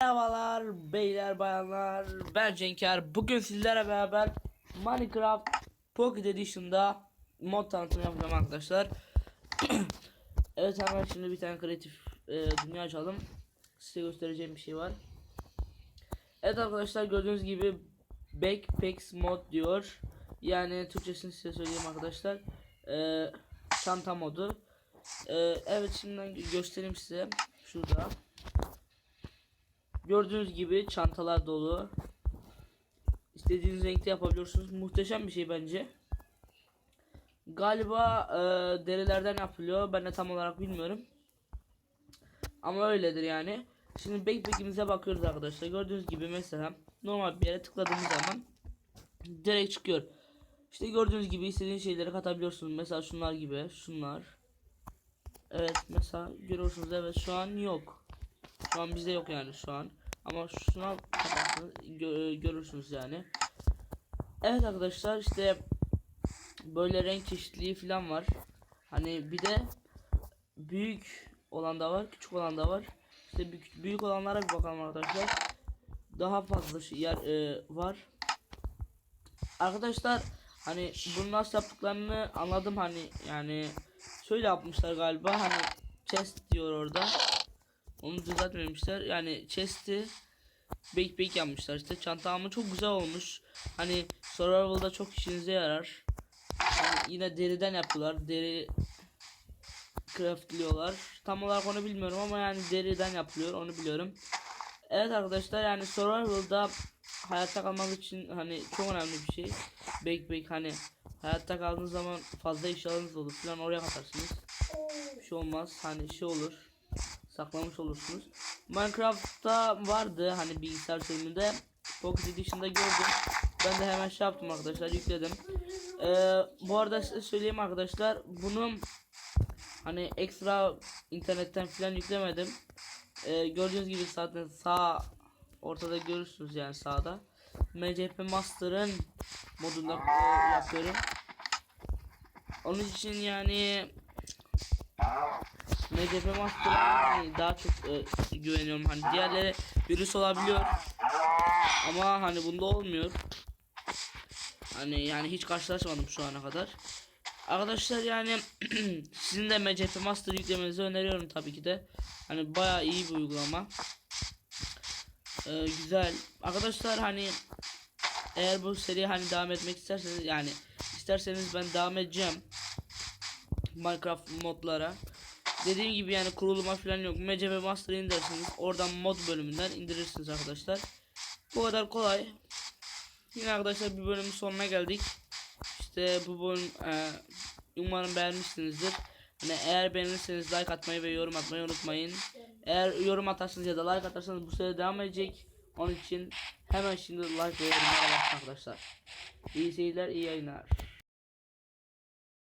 Merhabalar beyler bayanlar. Ben Cenker. Bugün sizlerle beraber Minecraft Pocket Edition'da mod tanıtımı yapacağım arkadaşlar. Evet hemen şimdi bir tane kreatif e, dünya açalım size göstereceğim bir şey var. Evet arkadaşlar gördüğünüz gibi Backpacks mod diyor yani Türkçesini size söyleyeyim arkadaşlar e, çanta modu E, Evet şimdiden göstereyim size şurada Gördüğünüz gibi çantalar dolu. İstediğiniz renkte yapabiliyorsunuz. Muhteşem bir şey bence. Galiba e, derilerden yapılıyor. Ben de tam olarak bilmiyorum. Ama öyledir yani. Şimdi backpack'imize bakıyoruz arkadaşlar. Gördüğünüz gibi mesela normal bir yere tıkladığımız zaman direkt çıkıyor. İşte gördüğünüz gibi istediğiniz şeyleri katabiliyorsunuz. Mesela şunlar gibi. Şunlar. Evet mesela görüyorsunuz evet şu an yok. Şu an bizde yok yani şu an. Ama şuna gö- görürsünüz yani. Evet arkadaşlar işte böyle renk çeşitliliği falan var. Hani bir de büyük olan da var, küçük olan da var. İşte büyük, büyük olanlara bir bakalım arkadaşlar. Daha fazla şey yer e, var. Arkadaşlar hani bunu nasıl yaptıklarını anladım hani yani şöyle yapmışlar galiba hani chest diyor orada. Onu düzeltmemişler. Yani chest'i bake bake yapmışlar. İşte çanta ama çok güzel olmuş. Hani survival'da çok işinize yarar. Yani yine deriden yapıyorlar. Deri craftliyorlar. Tam olarak onu bilmiyorum ama yani deriden yapılıyor. Onu biliyorum. Evet arkadaşlar yani survival'da hayatta kalmak için hani çok önemli bir şey. Bake hani hayatta kaldığınız zaman fazla eşyalarınız olur falan oraya katarsınız. Bir şey olmaz. Hani şey olur saklamış olursunuz. Minecraft'ta vardı hani bilgisayar sürümünde. Pocket Edition'da gördüm. Ben de hemen şey yaptım arkadaşlar yükledim. Ee, bu arada size söyleyeyim arkadaşlar bunu hani ekstra internetten falan yüklemedim. Ee, gördüğünüz gibi zaten sağ ortada görürsünüz yani sağda. MCP Master'ın modunda e, yapıyorum. Onun için yani MCP Master'a hani daha çok e, güveniyorum. Hani diğerleri virüs olabiliyor. Ama hani bunda olmuyor. Hani yani hiç karşılaşmadım şu ana kadar. Arkadaşlar yani sizin de MCP Master yüklemenizi öneriyorum tabii ki de. Hani bayağı iyi bir uygulama. Ee, güzel. Arkadaşlar hani eğer bu seriye hani devam etmek isterseniz yani isterseniz ben devam edeceğim. Minecraft modlara. Dediğim gibi yani kuruluma falan yok. MCP Master indirirsiniz. Oradan mod bölümünden indirirsiniz arkadaşlar. Bu kadar kolay. Yine arkadaşlar bir bölümün sonuna geldik. İşte bu bölüm e, umarım beğenmişsinizdir. Hani eğer beğenirseniz like atmayı ve yorum atmayı unutmayın. Eğer yorum atarsanız ya da like atarsanız bu seri devam edecek. Onun için hemen şimdi like ve yorumlara bakın arkadaşlar. İyi seyirler, iyi yayınlar.